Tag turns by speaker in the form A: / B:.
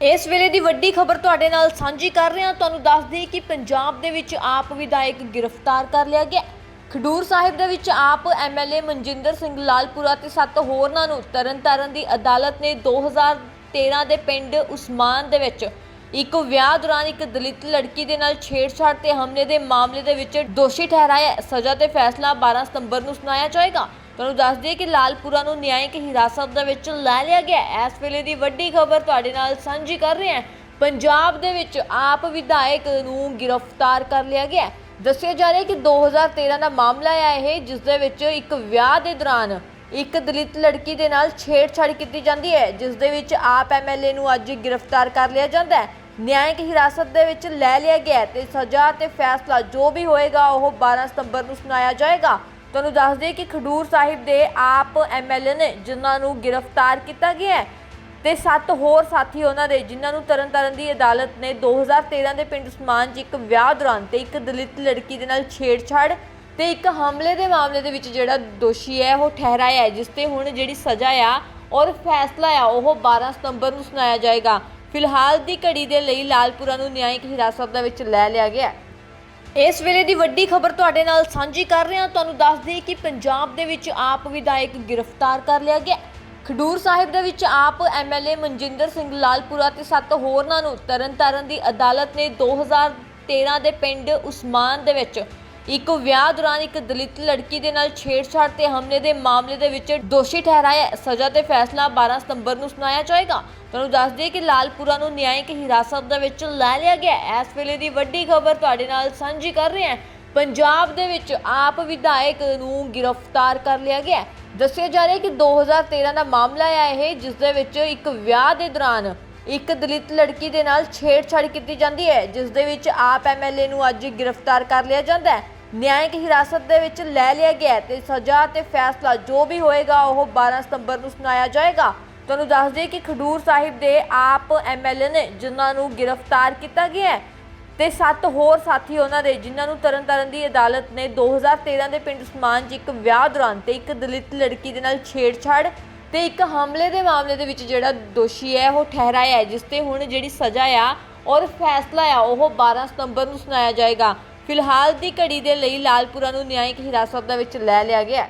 A: ਇਸ ਵੇਲੇ ਦੀ ਵੱਡੀ ਖਬਰ ਤੁਹਾਡੇ ਨਾਲ ਸਾਂਝੀ ਕਰ ਰਹੇ। ਹਾਂ ਤੁਹਾਨੂੰ ਦੱਸ ਦਈਏ ਕਿ ਪੰਜਾਬ ਦੇ ਵਿੱਚ ਆਪ ਵਿਧਾਇਕ ਗ੍ਰਿਫਤਾਰ ਕਰ ਲਿਆ ਗਿਆ। ਖਡੂਰ ਸਾਹਿਬ ਦੇ ਵਿੱਚ ਆਪ ਐਮਐਲਏ ਮਨਜਿੰਦਰ ਸਿੰਘ ਲਾਲਪੁਰਾ ਤੇ ਸੱਤ ਹੋਰਨਾਂ ਨੂੰ ਤਰਨਤਾਰਨ ਦੀ ਅਦਾਲਤ ਨੇ 2013 ਦੇ ਪਿੰਡ ਉਸਮਾਨ ਦੇ ਵਿੱਚ ਇੱਕ ਵਿਆਹ ਦੌਰਾਨ ਇੱਕ ਦਲਿਤ ਲੜਕੀ ਦੇ ਨਾਲ ਛੇੜਛਾੜ ਤੇ ਹਮਲੇ ਦੇ ਮਾਮਲੇ ਦੇ ਵਿੱਚ ਦੋਸ਼ੀ ਠਹਿਰਾਇਆ। ਸਜ਼ਾ ਤੇ ਫੈਸਲਾ 12 ਸਤੰਬਰ ਨੂੰ ਸੁਣਾਇਆ ਜਾਏਗਾ। ਤੁਹਾਨੂੰ ਦੱਸ ਦਈਏ ਕਿ ਲਾਲਪੁਰਾ ਨੂੰ ਨਿਆਇਕ ਹਿਰਾਸਤ ਦੇ ਵਿੱਚ ਲੈ ਲਿਆ ਗਿਆ ਇਸ ਵੇਲੇ ਦੀ ਵੱਡੀ ਖਬਰ ਤੁਹਾਡੇ ਨਾਲ ਸਾਂਝੀ ਕਰ ਰਹੇ ਹਾਂ। ਪੰਜਾਬ ਦੇ ਵਿੱਚ ਆਪ ਵਿਧਾਇਕ ਨੂੰ ਗ੍ਰਿਫਤਾਰ ਕਰ ਲਿਆ ਗਿਆ ਦੱਸਿਆ ਜਾ ਰਿਹਾ ਹੈ ਕਿ 2013 ਦਾ ਮਾਮਲਾ ਹੈ ਇਹ ਜਿਸ ਦੇ ਵਿੱਚ ਇੱਕ ਵਿਆਹ ਦੇ ਦੌਰਾਨ ਇੱਕ ਦਲਿਤ ਲੜਕੀ ਦੇ ਨਾਲ ਛੇੜਛਾੜ ਕੀਤੀ ਜਾਂਦੀ ਹੈ, ਜਿਸ ਦੇ ਵਿੱਚ ਆਪ ਐਮਐਲਏ ਨੂੰ ਅੱਜ ਗ੍ਰਿਫਤਾਰ ਕਰ ਲਿਆ ਜਾਂਦਾ ਹੈ। ਨਿਆਇਕ ਹਿਰਾਸਤ ਦੇ ਵਿੱਚ ਲੈ ਲਿਆ ਗਿਆ ਹੈ ਤੇ ਸਜ਼ਾ ਤੇ ਫੈਸਲਾ ਜੋ ਵੀ ਹੋਏਗਾ, ਉਹ 12 ਸਤੰਬਰ ਨੂੰ ਸੁਣਾਇਆ ਜਾਏਗਾ। ਤੁਹਾਨੂੰ ਦੱਸ ਦਈਏ ਕਿ ਖਡੂਰ ਸਾਹਿਬ ਦੇ ਆਪ ਐਮਐਲਏ ਨੇ, ਜਿਨ੍ਹਾਂ ਨੂੰ ਗ੍ਰਿਫਤਾਰ ਕੀਤਾ ਗਿਆ ਹੈ, ਤੇ ਸੱਤ ਹੋਰ ਸਾਥੀ ਉਹਨਾਂ ਦੇ, ਜਿਨ੍ਹਾਂ ਨੂੰ ਤਰਨਤਾਰਨ ਦੀ ਅਦਾਲਤ ਨੇ 2013 ਦੇ ਪਿੰਡ ਸਮਾਨ 'ਚ ਇੱਕ ਵਿਆਹ ਦੌਰਾਨ ਤੇ ਇੱਕ ਦਲਿਤ ਲੜਕੀ ਦੇ ਨਾਲ ਛੇੜਛਾੜ ਤੇ ਇੱਕ ਹਮਲੇ ਦੇ ਮਾਮਲੇ ਦੇ ਵਿੱਚ ਜਿਹੜਾ ਦੋਸ਼ੀ ਹੈ, ਉਹ ਠਹਿਰਾਇਆ ਹੈ, ਜਿਸ ਤੇ ਹੁਣ ਜਿਹੜੀ ਸਜ਼ਾ ਆ ਔਰ ਫੈਸਲਾ ਆ, ਉਹ 12 ਸਤੰਬਰ ਨੂੰ ਸੁਣਾਇਆ ਜਾਏਗਾ ਫਿਲਹਾਲ ਦੀ ਘੜੀ ਦੇ ਲਈ ਲਾਲਪੁਰਾ ਨੂੰ ਨਿਆਇਕ ਹਿਰਾਸਤ ਦੇ ਵਿੱਚ ਲੈ ਲਿਆ ਗਿਆ ਹੈ। ਇਸ ਵੇਲੇ ਦੀ ਵੱਡੀ ਖਬਰ ਤੁਹਾਡੇ ਨਾਲ ਸਾਂਝੀ ਕਰ ਰਹੇ। ਹਾਂ ਤੁਹਾਨੂੰ ਦੱਸ ਦਈਏ ਕਿ ਪੰਜਾਬ ਦੇ ਵਿੱਚ ਆਪ ਵਿਧਾਇਕ ਗ੍ਰਿਫਤਾਰ ਕਰ ਲਿਆ ਗਿਆ। ਖਡੂਰ ਸਾਹਿਬ ਦੇ ਵਿੱਚ ਆਪ ਐਮਐਲਏ ਮਨਜਿੰਦਰ ਸਿੰਘ ਲਾਲਪੁਰਾ ਤੇ ਸੱਤ ਹੋਰਨਾਂ ਨੂੰ ਤਰਨਤਾਰਨ ਦੀ ਅਦਾਲਤ ਨੇ 2013 ਦੇ ਪਿੰਡ ਉਸਮਾਨ ਦੇ ਵਿੱਚ ਇੱਕ ਵਿਆਹ ਦੌਰਾਨ ਇੱਕ ਦਲਿਤ ਲੜਕੀ ਦੇ ਨਾਲ ਛੇੜਛਾੜ ਤੇ ਹਮਲੇ ਦੇ ਮਾਮਲੇ ਦੇ ਵਿੱਚ ਦੋਸ਼ੀ ਠਹਿਰਾਇਆ ਸਜ਼ਾ ਤੇ ਫੈਸਲਾ 12 ਸਤੰਬਰ ਨੂੰ ਸੁਣਾਇਆ ਜਾਏਗਾ। ਤੁਹਾਨੂੰ ਦੱਸ ਦਈਏ ਕਿ ਲਾਲਪੁਰਾ ਨੂੰ ਨਿਆਇਕ ਹਿਰਾਸਤ ਦੇ ਵਿੱਚ ਲੈ ਲਿਆ ਗਿਆ ਇਸ ਵੇਲੇ ਦੀ ਵੱਡੀ ਖਬਰ ਤੁਹਾਡੇ ਨਾਲ ਸਾਂਝੀ ਕਰ ਰਹੇ ਹਾਂ। ਪੰਜਾਬ ਦੇ ਵਿੱਚ ਆਪ ਵਿਧਾਇਕ ਨੂੰ ਗ੍ਰਿਫਤਾਰ ਕਰ ਲਿਆ ਗਿਆ ਦੱਸਿਆ ਜਾ ਰਿਹਾ ਹੈ ਕਿ 2013 ਦਾ ਮਾਮਲਾ ਹੈ ਇਹ ਜਿਸ ਦੇ ਵਿੱਚ ਇੱਕ ਵਿਆਹ ਦੇ ਦੌਰਾਨ ਇੱਕ ਦਲਿਤ ਲੜਕੀ ਦੇ ਨਾਲ ਛੇੜਛਾੜ ਕੀਤੀ ਜਾਂਦੀ ਹੈ, ਜਿਸ ਦੇ ਵਿੱਚ ਆਪ ਐਮਐਲਏ ਨੂੰ ਅੱਜ ਗ੍ਰਿਫਤਾਰ ਕਰ ਲਿਆ ਜਾਂਦਾ ਹੈ। ਨਿਆਇਕ ਹਿਰਾਸਤ ਦੇ ਵਿੱਚ ਲੈ ਲਿਆ ਗਿਆ ਹੈ ਤੇ ਸਜ਼ਾ ਤੇ ਫੈਸਲਾ ਜੋ ਵੀ ਹੋਏਗਾ, ਉਹ 12 ਸਤੰਬਰ ਨੂੰ ਸੁਣਾਇਆ ਜਾਏਗਾ। ਤੁਹਾਨੂੰ ਦੱਸ ਦਈਏ ਕਿ ਖਡੂਰ ਸਾਹਿਬ ਦੇ ਆਪ ਐਮਐਲਏ ਨੇ, ਜਿਨ੍ਹਾਂ ਨੂੰ ਗ੍ਰਿਫਤਾਰ ਕੀਤਾ ਗਿਆ ਹੈ, ਤੇ ਸੱਤ ਹੋਰ ਸਾਥੀ ਉਹਨਾਂ ਦੇ, ਜਿਨ੍ਹਾਂ ਨੂੰ ਤਰਨਤਾਰਨ ਦੀ ਅਦਾਲਤ ਨੇ 2013 ਦੇ ਪਿੰਡ ਸਮਾਨ 'ਚ ਇੱਕ ਵਿਆਹ ਦੌਰਾਨ ਤੇ ਇੱਕ ਦਲਿਤ ਲੜਕੀ ਦੇ ਨਾਲ ਛੇੜਛਾੜ ਤੇ ਇੱਕ ਹਮਲੇ ਦੇ ਮਾਮਲੇ ਦੇ ਵਿੱਚ ਜਿਹੜਾ ਦੋਸ਼ੀ ਹੈ, ਉਹ ਠਹਿਰਾਇਆ ਹੈ, ਜਿਸ ਤੇ ਹੁਣ ਜਿਹੜੀ ਸਜ਼ਾ ਆ ਔਰ ਫੈਸਲਾ ਆ, ਉਹ 12 ਸਤੰਬਰ ਨੂੰ ਸੁਣਾਇਆ ਜਾਏਗਾ। ਫਿਲਹਾਲ ਦੀ ਘੜੀ ਦੇ ਲਈ ਲਾਲਪੁਰਾ ਨੂੰ ਨਿਆਇਕ ਹਿਰਾਸਤ ਦੇ ਵਿੱਚ ਲੈ ਲਿਆ ਗਿਆ